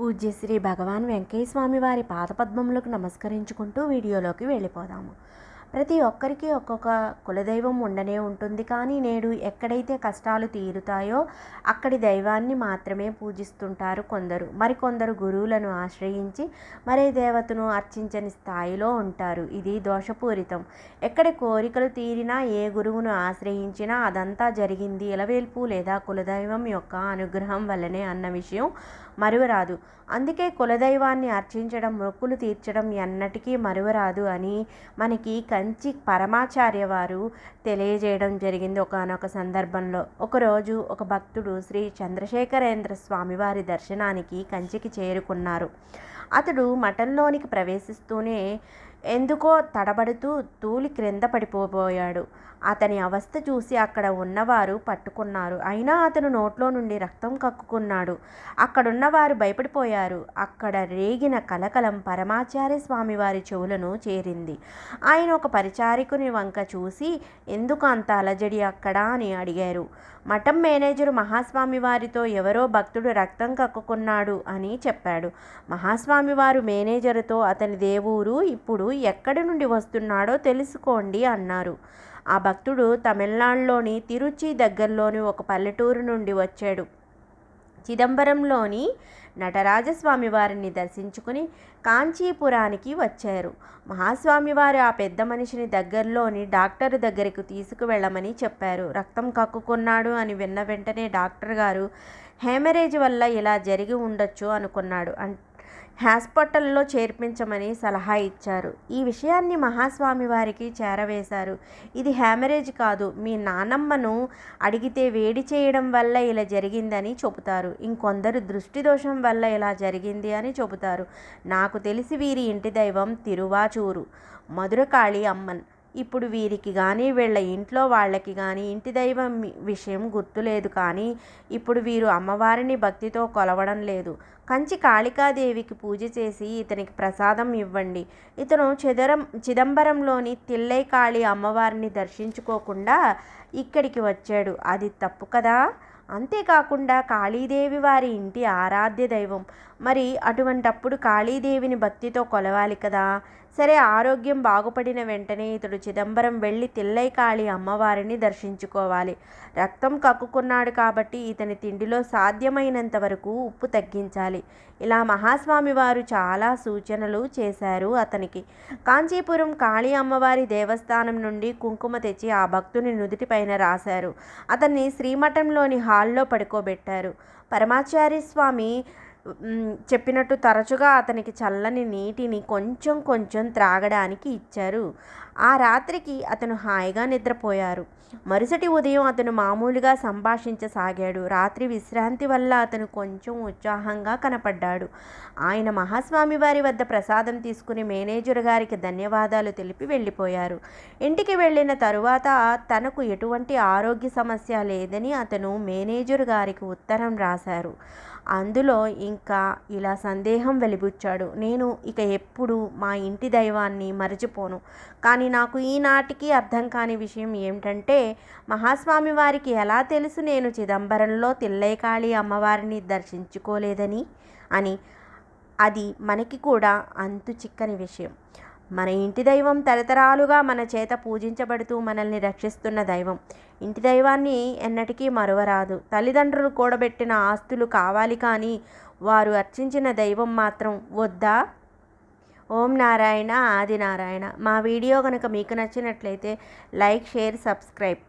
పూజ్య శ్రీ భగవాన్ వెంకయ్య స్వామి వారి పాదపద్మములకు నమస్కరించుకుంటూ వీడియోలోకి వెళ్ళిపోదాము. ప్రతి ఒక్కరికి ఒక్కొక్క కులదైవం ఉండనే ఉంటుంది. కానీ నేడు ఎక్కడైతే కష్టాలు తీరుతాయో అక్కడి దైవాన్ని మాత్రమే పూజిస్తుంటారు కొందరు. మరికొందరు గురువులను ఆశ్రయించి మరే దేవతను అర్చించని స్థాయిలో ఉంటారు. ఇది దోషపూరితం. ఎక్కడ కోరికలు తీరినా ఏ గురువును ఆశ్రయించినా అదంతా జరిగింది ఇలవేల్పు లేదా కులదైవం యొక్క అనుగ్రహం వల్లనే అన్న విషయం మరువరాదు. అందుకే కులదైవాన్ని అర్చించడం మొక్కులు తీర్చడం ఎన్నటికీ మరువరాదు అని మనకి కంచి పరమాచార్య వారు తెలియజేయడం జరిగింది. ఒకనొక సందర్భంలో ఒకరోజు ఒక భక్తుడు శ్రీ చంద్రశేఖరేంద్ర స్వామివారి దర్శనానికి కంచికి చేరుకున్నారు. అతడు మఠంలోనికి ప్రవేశిస్తూనే ఎందుకో తడబడుతూ తూలి క్రింద పడిపోబోయాడు. అతని అవస్థ చూసి అక్కడ ఉన్నవారు పట్టుకున్నారు. అయినా అతను నోట్లో నుండి రక్తం కక్కుకున్నాడు. అక్కడున్నవారు భయపడిపోయారు. అక్కడ రేగిన కలకలం పరమాచార్య స్వామి వారి చెవులను చేరింది. ఆయన ఒక పరిచారికుని వంక చూసి ఎందుకు అంత అలజడి అక్కడ? అని అడిగారు. మఠం మేనేజరు మహాస్వామి వారితో ఎవరో భక్తుడు రక్తం కక్కుకున్నాడు అని చెప్పాడు. మహాస్వామి వారు మేనేజరుతో అతని దేవురు ఇప్పుడు ఎక్కడి నుండి వస్తున్నాడో తెలుసుకోండి అన్నారు. ఆ భక్తుడు తమిళనాడులోని తిరుచి దగ్గరలోని ఒక పల్లెటూరు నుండి వచ్చాడు. చిదంబరంలోని నటరాజస్వామి వారిని దర్శించుకుని కాంచీపురానికి వచ్చారు. మహాస్వామి వారు ఆ పెద్ద మనిషిని దగ్గరలోని డాక్టర్ దగ్గరకు తీసుకువెళ్ళమని చెప్పారు. రక్తం కక్కుకున్నాడు అని విన్న వెంటనే డాక్టర్ గారు హేమరేజ్ వల్ల ఇలా జరిగి ఉండొచ్చు అనుకున్నాడు. హాస్పిటల్లో చేర్పించమని సలహా ఇచ్చారు. ఈ విషయాన్ని మహాస్వామి వారికి చేరవేశారు. ఇది హ్యామరేజ్ కాదు. మీ నానమ్మను అడిగితే వేడి చేయడం వల్ల ఇలా జరిగిందని చెబుతారు. ఇంకొందరు దృష్టి దోషం వల్ల ఇలా జరిగింది అని చెబుతారు. నాకు తెలిసి వీరి ఇంటి దైవం తిరువాచూరు మధురకాళి అమ్మన్. ఇప్పుడు వీరికి కానీ వీళ్ళ ఇంట్లో వాళ్ళకి కానీ ఇంటి దైవం విషయం గుర్తులేదు కానీ ఇప్పుడు వీరు అమ్మవారిని భక్తితో కొలవడం లేదు. కంచి కాళికాదేవికి పూజ చేసి ఇతనికి ప్రసాదం ఇవ్వండి. ఇతను చిదరం చిదంబరంలోని తిల్లై కాళి అమ్మవారిని దర్శించుకోకుండా ఇక్కడికి వచ్చాడు. అది తప్పు కదా? అంతేకాకుండా కాళీదేవి వారి ఇంటి ఆరాధ్య దైవం. మరి అటువంటప్పుడు కాళీదేవిని భక్తితో కొలవాలి కదా? సరే ఆరోగ్యం బాగుపడిన వెంటనే ఇతడు చిదంబరం వెళ్ళి తిల్లై కాళి అమ్మవారిని దర్శించుకోవాలి. రక్తం కక్కుకున్నాడు కాబట్టి ఇతని తిండిలో సాధ్యమైనంత వరకు ఉప్పు తగ్గించాలి. ఇలా మహాస్వామి వారు చాలా సూచనలు చేశారు అతనికి. కాంచీపురం కాళీ అమ్మవారి దేవస్థానం నుండి కుంకుమ తెచ్చి ఆ భక్తుని నుదుటిపైన రాశారు. అతన్ని శ్రీమఠంలోని హాల్లో పడుకోబెట్టారు. పరమాచార్య స్వామి చెప్పినట్టు తరచుగా అతనికి చల్లని నీటిని కొంచెం కొంచెం త్రాగడానికి ఇచ్చారు. ఆ రాత్రికి అతను హాయిగా నిద్రపోయారు. మరుసటి ఉదయం అతను మామూలుగా సంభాషించసాగాడు. రాత్రి విశ్రాంతి వల్ల అతను కొంచెం ఉత్సాహంగా కనపడ్డాడు. ఆయన మహాస్వామి వారి వద్ద ప్రసాదం తీసుకుని మేనేజర్ గారికి ధన్యవాదాలు తెలిపి వెళ్ళిపోయారు. ఇంటికి వెళ్ళిన తరువాత తనకు ఎటువంటి ఆరోగ్య సమస్య లేదని అతను మేనేజర్ గారికి ఉత్తరం రాశారు. అందులో ఇంకా ఇలా సందేహం వెలిబుచ్చాడు. నేను ఇక ఎప్పుడు మా ఇంటి దైవాన్ని మరచిపోను. కానీ కానీ నాకు ఈనాటికి అర్థం కాని విషయం ఏమిటంటే మహాస్వామి వారికి ఎలా తెలుసు నేను చిదంబరంలో తిల్లైకాళి అమ్మవారిని దర్శించుకోలేదని? అని. అది మనకి కూడా అంతు చిక్కని విషయం. మన ఇంటి దైవం తరతరాలుగా మన చేత పూజించబడుతూ మనల్ని రక్షిస్తున్న దైవం. ఇంటి దైవాన్ని ఎన్నటికీ మరువరాదు. తల్లిదండ్రులు కూడబెట్టిన ఆస్తులు కావాలి కానీ వారు అర్చించిన దైవం మాత్రం వద్దా? ఓం నారాయణ ఆది నారాయణ. మా వీడియో కనుక మీకు నచ్చినట్లయితే లైక్ షేర్ సబ్స్క్రైబ్.